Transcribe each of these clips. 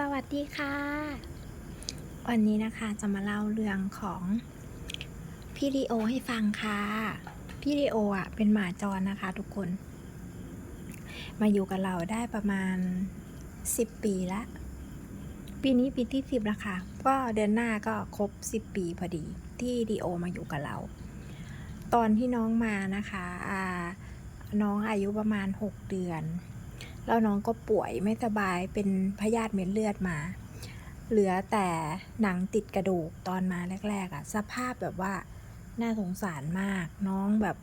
สวัสดีค่ะ วันนี้นะคะจะมาเล่าเรื่องของพี่ลีโอให้ฟังค่ะ พี่ลีโออะเป็นหมาจรนะคะทุกคน มาอยู่กับเราได้ประมาณ 10 ปีละ ปีนี้ปีที่ 10แล้วค่ะ ก็เดือนหน้าก็ครบ 10 ปีพอดีที่ลีโอมาอยู่กับเรา ตอนที่น้องมานะคะอน้องอายุประมาณ 6 เดือน แล้วน้องก็ป่วยไม่สบายเป็นพยาธิเม็ดเลือดมา เหลือแต่หนังติดกระดูกตอนมาแรกๆอะ่ะ สภาพแบบว่าน่าสงสารมาก น้องแบบ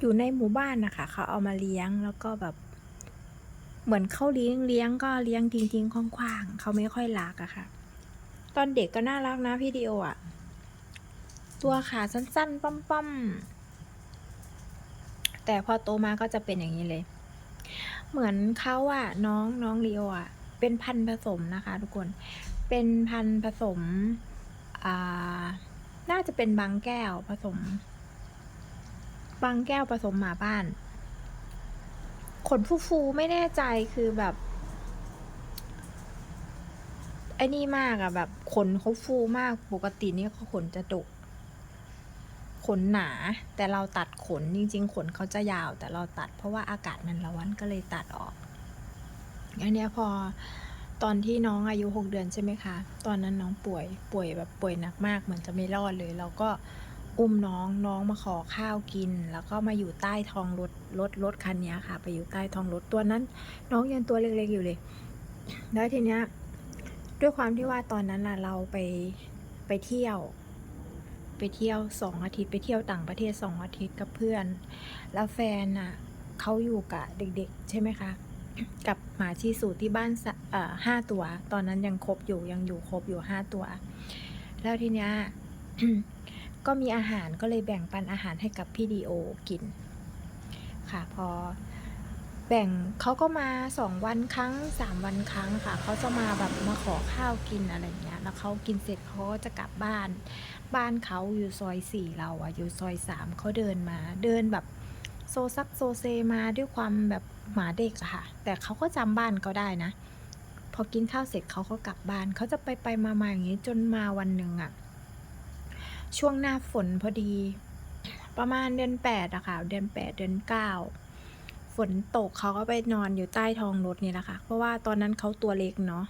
อยู่ในหมู่บ้านนะคะเขาเอามาเลี้ยงแล้วก็แบบ เหมือนเขาเลี้ยงเลี้ยงก็เลี้ยงจริงๆคว่างๆเขาไม่ค่อยรักอะค่ะ ตอนเด็กก็น่ารักนะพี่ดิโออะตัวขาสั้นๆป้อมๆแต่พอโตมาก็จะเป็นอย่างนี้เลย เหมือนเขาอะน้องน้องลีโออะเป็นพันผสมนะคะ ทุกคน เป็นพันผสม อ่า น่าจะเป็นบางแก้วผสม บางแก้วผสมหมาบ้าน ขนฟูๆไม่แน่ใจคือแบบไอ้นี่มากอะแบบขนเขาฟูมากปกตินี่เขาขนจะดก ขนหนาแต่เราตัดขนจริง ๆ ขนเขาจะยาว แต่เราตัดเพราะว่าอากาศมันร้อนก็เลยตัดออกอันนี้พอตอนที่น้องอายุหกเดือนใช่ไหมคะ ตอนนั้นน้องป่วยป่วยแบบป่วยหนักมากเหมือนจะไม่รอดเลย เราก็อุ้มน้องน้องมาขอข้าวกิน แล้วก็มาอยู่ใต้ท้องรถรถรถคันนี้ค่ะ ไปอยู่ใต้ท้องรถตัวนั้น น้องยังตัวเล็กๆอยู่เลย แล้วทีเนี้ยด้วยความที่ว่าตอนนั้นน่ะเราไปไปเที่ยว ไปเที่ยวสองอาทิตย์ไปเที่ยวต่างประเทศสองอาทิตย์กับเพื่อน แล้วแฟนน่ะเขาอยู่กับเด็ก ๆ ใช่ไหมคะ กับหมาชีสูที่บ้านอ่อห้าตัว ตอนนั้นยังครบอยู่ยังอยู่ครบอยู่ห้าตัว แล้วทีเนี้ยก็มีอาหารก็เลยแบ่งปันอาหารให้กับพี่ดีโอกิน ค่ะพอ แบ่งเขาก็มาสองวันครั้งสามวันครั้งค่ะเขาจะมาแบบมาขอข้าวกินอะไรเงี้ยแล้วเขากินเสร็จเขาก็จะกลับบ้าน บ้านเขาอยู่ซอยสี่เราอะอยู่ซอยสามเขาเดินมา เดินแบบโซซักโซเซมาด้วยความแบบหมาเด็กอะค่ะ แต่เขาก็จำบ้านเขาได้นะ พอกินข้าวเสร็จเขาก็กลับบ้านเขาจะไปไปมามาอย่างงี้จนมาวันหนึ่งอะช่วงหน้าฝนพอดี ประมาณเดือนแปดอะค่ะ เดือนแปดเดือนเก้า ฝนตกเขาก็ไปนอนอยู่ใต้ท้องรถนี่แหละค่ะ เพราะว่าตอนนั้นเขาตัวเล็กเนาะ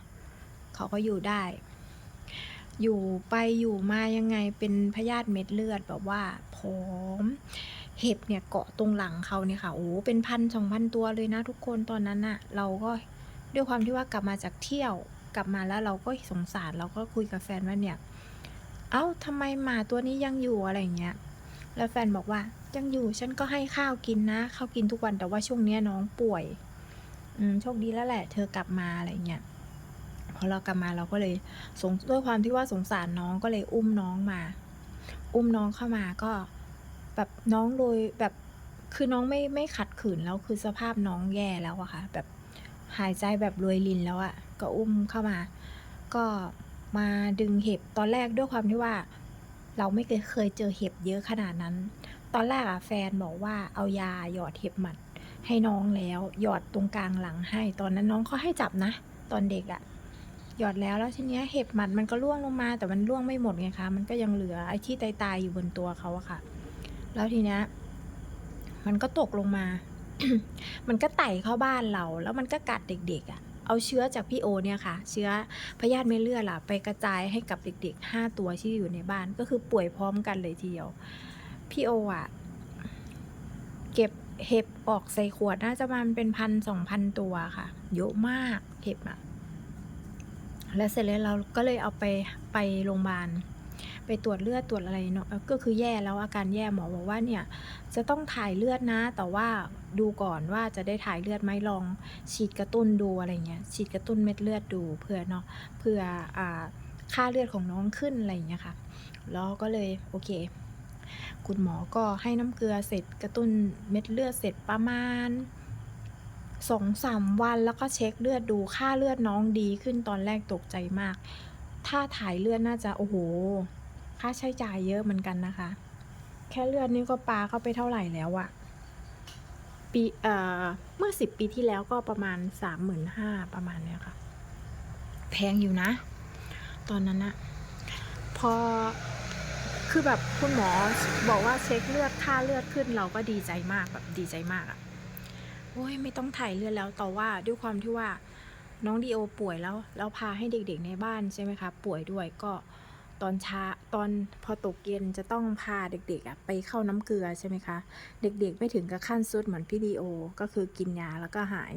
เขาก็อยู่ได้ อยู่ไปอยู่มายังไงเป็นพยาธิเม็ดเลือดแบบว่าผอม เห็บเนี่ยเกาะตรงหลังเขาเนี่ยค่ะโอ้เป็นพันสองพันตัวเลยนะทุกคนตอนนั้นน่ะเราก็ด้วยความที่ว่ากลับมาจากเที่ยวกลับมาแล้วเราก็สงสารเราก็คุยกับแฟนว่าเนี่ย เอ้าทำไมหมาตัวนี้ยังอยู่อะไรอย่างเงี้ย แล้วแฟนบอกว่า ยังอยู่ฉันก็ให้ข้าวกินนะข้าวกินทุกวันแต่ว่าช่วงเนี้ยน้องป่วย อืมโชคดีแล้วแหละ เธอกลับมาอะไรเงี้ยพอเรากลับมาเราก็เลยสงด้วยความที่ว่าสงสารน้องก็เลยอุ้มน้องมา อุ้มน้องเข้ามาก็แบบน้องโดยแบบคือน้องไม่ไม่ขัดขืนแล้วคือสภาพน้องแย่แล้วอะค่ะ แบบหายใจแบบรวยลินแล้วอะก็อุ้มเข้ามา ก็มาดึงเห็บตอนแรกด้วยความที่ว่า เราไม่เคยเคยเจอเห็บเยอะขนาดนั้น ตอนแรกอะแฟนบอกว่าเอายาหยอดเห็บหมัดให้น้องแล้ว หยอดตรงกลางหลังให้ ตอนนั้นน้องเขาให้จับนะ ตอนเด็กอะหยอดแล้วแล้วทีเนี้ยเห็บหมัดมันก็ร่วงลงมา แต่มันร่วงไม่หมดไงคะ มันก็ยังเหลือไอ้ที่ตายตายๆอยู่บนตัวเขาอะค่ะ แล้วทีเนี้ยมันก็ตกลงมา มันก็ไต่เข้าบ้านเรา แล้วมันก็กัดเด็กๆอะเอาเชื้อจากพี่โอเนี่ยค่ะ เชื้อพยาธิเมเลือดล่ะไปกระจายให้กับเด็กๆห้าตัวที่อยู่ในบ้านก็คือป่วยพร้อมกันเลยทีเดียว พี่โออะเก็บเห็บออกใส่ขวดน่าจะมันเป็นพันสองพันตัวค่ะ เยอะมากเห็บอะแล้วเสร็จแล้วเราก็เลยเอาไปไปโรงพยาบาล ไปตรวจเลือดตรวจอะไรเนาะก็คือแย่แล้วอาการแย่หมอบอกว่าเนี่ย จะต้องถ่ายเลือดนะ แต่ว่าดูก่อนว่าจะได้ถ่ายเลือดไหมลองฉีดกระตุ้นดูอะไรเงี้ยฉีดกระตุ้นเม็ดเลือดดูเผื่อเนาะเผื่ออ่าค่าเลือดของน้องขึ้นอะไรเงี้ยค่ะแล้วก็เลยโอเค คุณหมอก็ให้น้ำเกลือเสร็จกระตุ้นเม็ดเลือดเสร็จประมาณสองสามวันแล้วก็เช็คเลือดดูค่าเลือดน้องดีขึ้นตอนแรกตกใจมาก ถ้าถ่ายเลือดน่าจะโอ้โห ค่าใช้จ่ายเยอะเหมือนกันนะคะ แค่เลือดนี่ก็ปาเข้าไปเท่าไหร่แล้วอะปีเอ่อเมื่อสิบปีที่แล้วก็ประมาณสามหมื่นห้าประมาณเนี้ยค่ะ แพงอยู่นะ ตอนนั้นอะพอ คือแบบคุณหมอบอกว่าเช็คเลือดค่าเลือดขึ้นเราก็ดีใจมากแบบดีใจมากอะโอ้ยไม่ต้องถ่ายเลือดแล้วแต่ว่าด้วยความที่ว่าน้องดีโอป่วยแล้วแล้วพาให้เด็กๆในบ้านใช่ไหมคะป่วยด้วยก็ตอนเช้าตอนพอตกเย็นจะต้องพาเด็กๆอะไปเข้าน้ำเกลือใช่ไหมคะ เด็กๆไม่ถึงกับขั้นสุดเหมือนพี่ดีโอ ก็คือกินยาแล้วก็หาย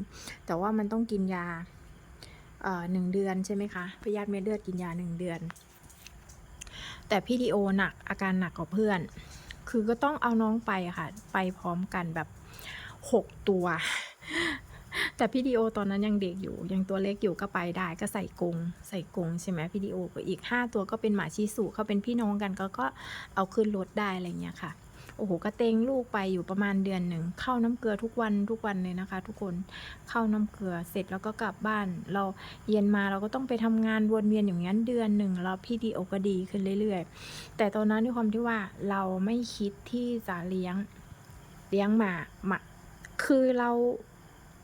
แต่ว่ามันต้องกินยาเอ่อหนึ่งเดือนใช่ไหมคะพยาธิเม็ดเลือดกินยาหนึ่งเดือน แต่พี่ดีโอหนักอาการหนักกว่าเพื่อน คือก็ต้องเอาน้องไปอะค่ะ ไปพร้อมกันแบบหกตัว แต่พี่ดีโอตอนนั้นยังเด็กอยู่ ยังตัวเล็กอยู่ก็ไปได้ก็ใส่กรงใส่กรงใช่ไหมพี่ดีโอก็อีกห้าตัวก็เป็นหมาชีสุเขาเป็นพี่น้องกันก็ก็เอาขึ้นรถได้อะไรเงี้ยค่ะ โอ้โหกระเตงลูกไปอยู่ประมาณเดือนหนึ่งเข้าน้ำเกลือทุกวันทุกวันเลยนะคะ ทุกคนเข้าน้ำเกลือเสร็จแล้วก็กลับบ้าน เราเย็นมาเราก็ต้องไปทำงานวนเวียนอย่างนั้นเดือนหนึ่งแล้วพี่ดีโอก็ดีขึ้นเรื่อย ๆ แต่ตอนนั้นด้วยความที่ว่าเราไม่คิดที่จะเลี้ยงเลี้ยงหมาหมาคือเรา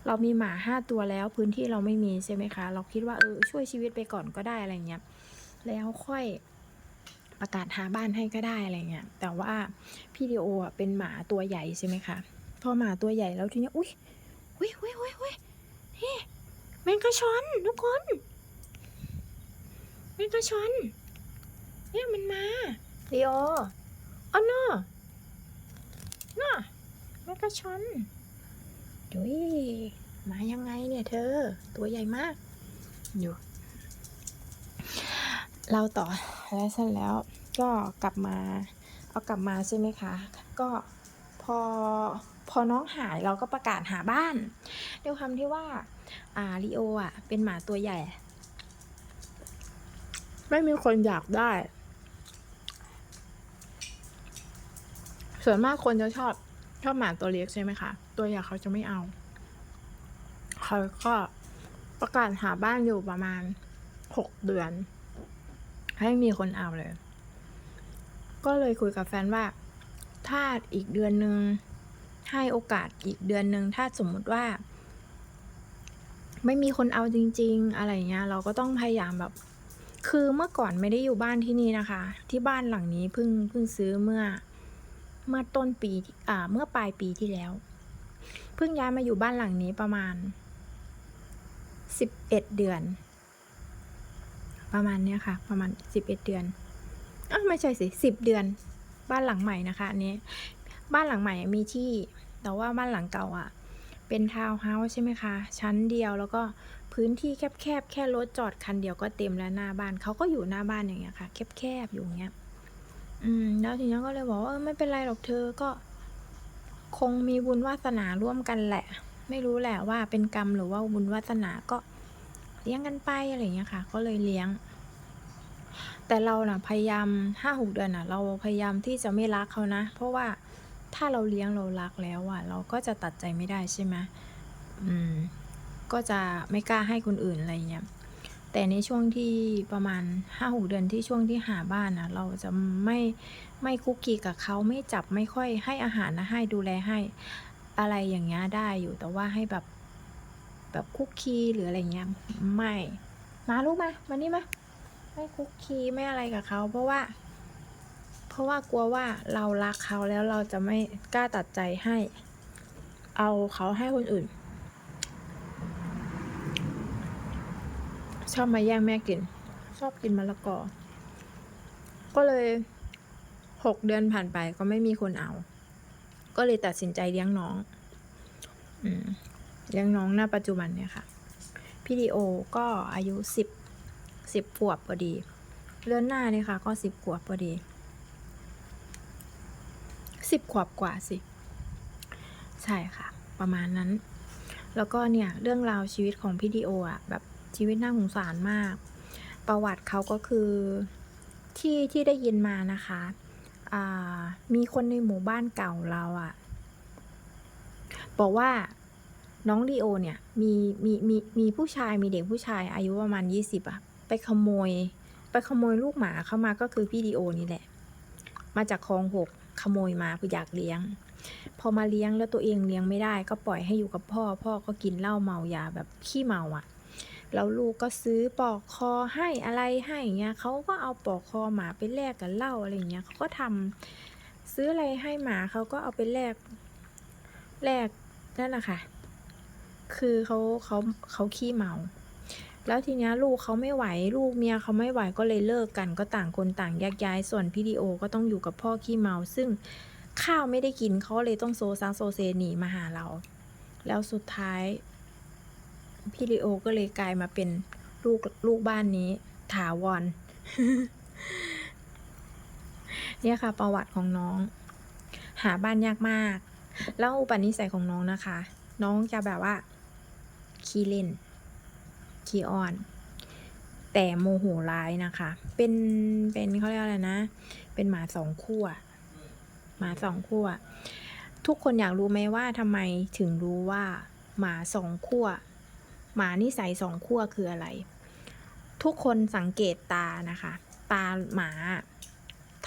เรามีหมาห้าตัวแล้วพื้นที่เราไม่มีใช่ไหมคะ เราคิดว่าเออช่วยชีวิตไปก่อนก็ได้อะไรเงี้ยแล้วค่อย ประกาศหาบ้านให้ก็ได้อะไรเงี้ยแต่ว่าพี่ดีโออะเป็นหมาตัวใหญ่ใช่ไหมคะพอหมาตัวใหญ่แล้วทีนี้อุ้ยอุ้ยอุ้ยอุ้ยอุ้ยนี่แมงกะชอนทุกคนแมงกะชอนเนี่ยมันมาดีโออ๋อเนาะเนาะแมงกะชอนดุยมายังไงเนี่ยเธอ ตัวใหญ่มากอยู่ เราต่อแล้วเสร็จแล้วก็กลับมาเอากลับมาใช่ไหมคะ ก็พอพอน้องหายเราก็ประกาศหาบ้านด้วยความที่ว่าอ่าลีโออะ เป็นหมาตัวใหญ่ ไม่มีคนอยากได้ ส่วนมากคนจะชอบชอบหมาตัวเล็กใช่ไหมคะ ตัวใหญ่เขาจะไม่เอา เขาก็ประกาศหาบ้านอยู่ประมาณหกเดือน ให้มีคนเอาเลย ก็เลยคุยกับแฟนว่า ถ้าอีกเดือนหนึ่งให้โอกาสอีกเดือนหนึ่งถ้าสมมุติว่า ไม่มีคนเอาจริง ๆ อะไรเงี้ย เราก็ต้องพยายามแบบ คือเมื่อก่อนไม่ได้อยู่บ้านที่นี่นะคะ ที่บ้านหลังนี้เพิ่งเพิ่งซื้อเมื่อ เมื่อต้นปีอ่าเมื่อปลายปีที่แล้ว เพิ่งย้ายมาอยู่บ้านหลังนี้ประมาณสิบเอ็ดเดือน ประมาณเนี้ยค่ะ ประมาณสิบเอ็ดเดือนอ้าไม่ใช่สิสิบเดือน บ้านหลังใหม่นะคะอันนี้ บ้านหลังใหม่มีที่ แต่ว่าบ้านหลังเก่าอะ่ะ เป็นทาวน์เฮาส์ใช่ไหมคะ ชั้นเดียวแล้วก็พื้นที่แคบๆแค่รถจอดคันเดียวก็เต็มแล้วหน้าบ้านเขาก็อยู่หน้าบ้านอย่างเงี้ยค่ะ แคบๆอยู่เงี้ย อืม แล้วทีนี้ก็เลยบอกว่าไม่เป็นไรหรอกเธอก็ คงมีบุญวาสนาร่วมกันแหละ ไม่รู้แหละว่าเป็นกรรมหรือว่าบุญวาสนาก็ ลี้ยงกันไปอะไรเงี้ยค่ะ ก็เลยเลี้ยง แต่เราน่ะพยายามห้าหกเดือนน่ะ เราพยายามที่จะไม่รักเขานะ เพราะว่าถ้าเราเลี้ยงเรารักแล้วอะ เราก็จะตัดใจไม่ได้ใช่ไหมอืม ก็จะไม่กล้าให้คนอื่นอะไรเงี้ยแต่ในช่วงที่ประมาณห้าหกเดือนที่ช่วงที่หาบ้านนะเราจะไม่ไม่คุกคีกับเขาไม่จับไม่ค่อยให้อาหารนะให้ดูแลให้อะไรอย่างเงี้ยได้อยู่แต่ว่าให้แบบ แบบคุกคีหรืออะไรเงี้ยไม่ มาลูกมามานี่มาไม่คุกคีไม่อะไรกับเขา เพราะว่า เพราะว่ากลัวว่าเรารักเขาแล้วเราจะไม่กล้าตัดใจให้ เอาเขาให้คนอื่น ชอบมาแย่งแม่กิน ชอบกินมะละกอ ก็เลยหกเดือนผ่านไปก็ไม่มีคนเอา ก็เลยตัดสินใจเลี้ยงน้อง อืม เลี้ยงน้องหน้าปัจจุบันเนี่ยค่ะ พี่ดีโอก็อายุสิบสิบขวบพอดีเลื่อนหน้าเนี่ยค่ะ ก็สิบขวบพอดีสิบขวบกว่าสิ ใช่ค่ะ ประมาณนั้น แล้วก็เนี่ยเรื่องราวชีวิตของพี่ดีโออะแบบชีวิตน่าสงสารมาก ประวัติเขาก็คือที่ที่ได้ยินมานะคะอ่ามีคนในหมู่บ้านเก่าเราอะ บอกว่า น้องดีโอเนี่ยมีมีมีมีผู้ชายมีเด็กผู้ชายอายุประมาณยี่สิบอะไปขโมย ไปขโมยลูกหมาเข้ามาก็คือพี่ดีโอนี่แหละ มาจากคลองหกขโมยมาเพื่ออยากเลี้ยง พอมาเลี้ยงแล้วตัวเองเลี้ยงไม่ได้ ก็ปล่อยให้อยู่กับพ่อ พ่อก็กินเหล้าเมายาแบบขี้เมาอะแล้วลูกก็ซื้อปลอกคอให้อะไรให้เงี้ยเขาก็เอาปลอกคอหมาไปแลกกับเหล้าอะไรเงี้ยเขาก็ทำซื้ออะไรให้หมาเขาก็เอาไปแลกแลกนั่นแหละค่ะ คือเขาเขาเขาขี้เมา แล้วทีเนี้ยลูกเขาไม่ไหว ลูกเมียเขาไม่ไหวก็เลยเลิกกันก็ต่างคนต่างแยกย้าย ส่วนพี่ดีโอก็ต้องอยู่กับพ่อขี้เมา ซึ่งข้าวไม่ได้กินเขาเลยต้องโซซังโซเซหนีมาหาเรา แล้วสุดท้ายพี่ลีโอก็เลยกลายมาเป็นลูกลูกบ้านนี้ ถาวร เนี่ยค่ะ ประวัติของน้อง หาบ้านยากมาก แล้วอุปนิสัยของน้องนะคะ น้องจะแบบว่า ขี้เล่น ขี้อ้อน แต่โมโหร้ายนะคะ เป็นเป็นเขาเรียกอะไรนะ เป็นหมาสองขั้วหมาสองขั้วทุกคนอยากรู้ไหมว่าทำไมถึงรู้ว่า หมาสองขั้วหมานิสัยสองขั้วคืออะไร ทุกคนสังเกตตานะคะ ตาหมา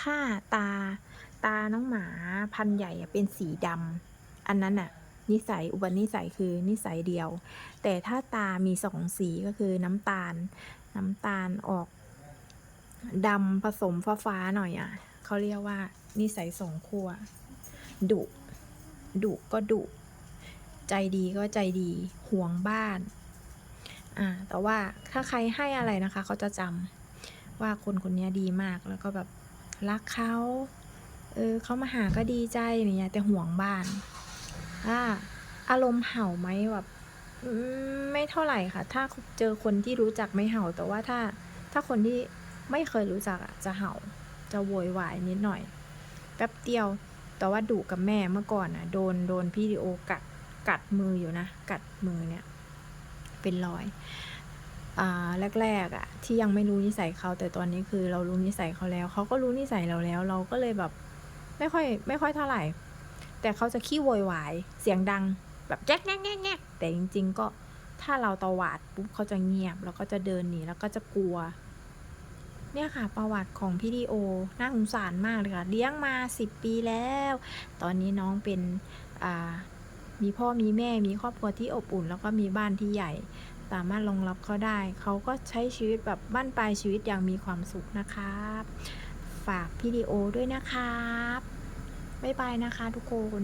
ถ้าตาตาน้องหมาพันใหญ่เป็นสีดำอันนั้นน่ะ นิสัยอุปนิสัยคือนิสัยเดียว แต่ถ้าตามีสองสีก็คือน้ำตาล น้ำตาลออกดำผสมฟ้าฟ้าๆหน่อยอะเขาเรียกว่า นิสัยสองขั้วดุดุก็ดุใจดีก็ใจดีห่วงบ้านอ่าแต่ว่าถ้าใครให้อะไรนะคะ เขาจะจำว่าคนคนนี้ดีมากแล้วก็แบบรักเขาเออเขามาหาก็ดีใจอย่างเงี้ยแต่ห่วงบ้าน อ่าอารมณ์เห่าไหมแบบไม่เท่าไหร่ค่ะ ถ้าเจอคนที่รู้จักไม่เห่า แต่ว่าถ้าถ้าคนที่ไม่เคยรู้จักอะจะเห่า จะโวยวายนิดหน่อย แป๊บเดียว แต่ว่าดุกับแม่เมื่อก่อนอะ โดนโดนพี่ดิโอกัดกัดมืออยู่นะ กัดมือเนี่ย เป็นรอยอ่าแรกๆอะ ที่ยังไม่รู้นิสัยเขา แต่ตอนนี้คือเรารู้นิสัยเขาแล้ว เขาก็รู้นิสัยเราแล้ว เราก็เลยแบบ ไม่ค่อย ไม่ค่อยเท่าไหร่ แต่เขาจะขี้โวยวาย เสียงดังแบบแจ๊กแง่แง่แง่แต่จริง ๆ ก็ถ้าเราตวาดปุ๊บเขาจะเงียบ แล้วก็จะเดินหนีแล้วก็จะกลัว เนี่ยค่ะประวัติของพี่ดีโอน่าสงสารมากเลยค่ะ เลี้ยงมาสิบปีแล้ว ตอนนี้น้องเป็นมีพ่อมีแม่มีครอบครัวที่อบอุ่น แล้วก็มีบ้านที่ใหญ่ สามารถรองรับเขาได้ เขาก็ใช้ชีวิตแบบบ้านปลายชีวิตอย่างมีความสุขนะครับ ฝากพี่ดีโอด้วยนะครับ บ๊ายบายนะคะทุกคน